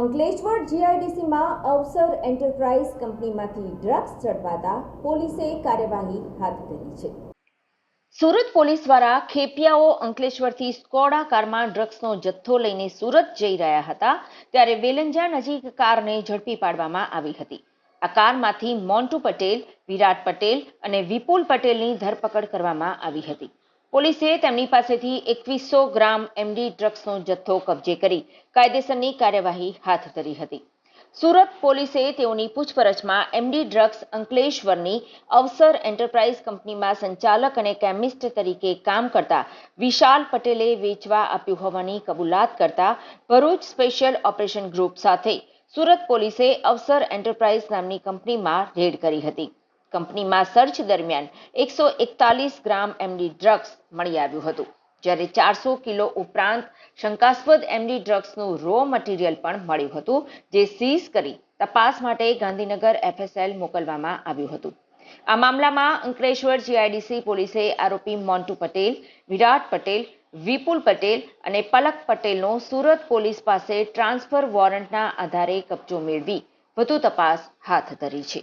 અંકલેશ્વર જીઆઈડીસીમાં અવસર એન્ટરપ્રાઇઝ કંપનીમાંથી ડ્રગ્સ ઝડપાતા પોલીસે કાર્યવાહી હાથ ધરી છે. સુરત પોલીસ દ્વારા ખેપિયાઓ અંકલેશ્વરથી સ્કોડા કારમાં ડ્રગ્સનો જથ્થો લઈને સુરત જઈ રહ્યા હતા, ત્યારે વેલંજા નજીક કારને ઝડપી પાડવામાં આવી હતી. આ કારમાંથી મોન્ટુ પટેલ, વિરાટ પટેલ અને વિપુલ પટેલની ધરપકડ કરવામાં આવી હતી. પોલીસે તેમની પાસેથી એકવીસો ગ્રામ એમડી ડ્રગ્સનો જથ્થો કબજે કરી કાયદેસરની કાર્યવાહી હાથ ધરી હતી. સુરત પોલીસે તેઓની પૂછપરછમાં એમડી ડ્રગ્સ અંકલેશ્વરની અવસર એન્ટરપ્રાઇઝ કંપનીમાં સંચાલક અને કેમિસ્ટ તરીકે કામ કરતા વિશાલ પટેલે વેચવા આપ્યું હોવાની કબૂલાત કરતા ભરૂચ સ્પેશિયલ ઓપરેશન ગ્રુપ સાથે સુરત પોલીસે અવસર એન્ટરપ્રાઇઝ નામની કંપનીમાં રેડ કરી હતી. કંપનીમાં સર્ચ દરમિયાન એકસો એકતાલીસ ગ્રામ એમડી ડ્રગ્સ મળી આવ્યું હતું, જ્યારે ચારસો કિલો ઉપરાંત શંકાસ્પદ એમડી ડ્રગ્સનું રો મટીરિયલ પણ મળ્યું હતું, જે સીઝ કરી તપાસ માટે ગાંધીનગર એફએસએલ મોકલવામાં આવ્યું હતું. આ મામલામાં અંકલેશ્વર જીઆઈડીસી પોલીસે આરોપી મોન્ટુ પટેલ, વિરાટ પટેલ, વિપુલ પટેલ અને પલક પટેલનો સુરત પોલીસ પાસે ટ્રાન્સફર વોરંટના આધારે કબજો મેળવી વધુ તપાસ હાથ ધરી છે.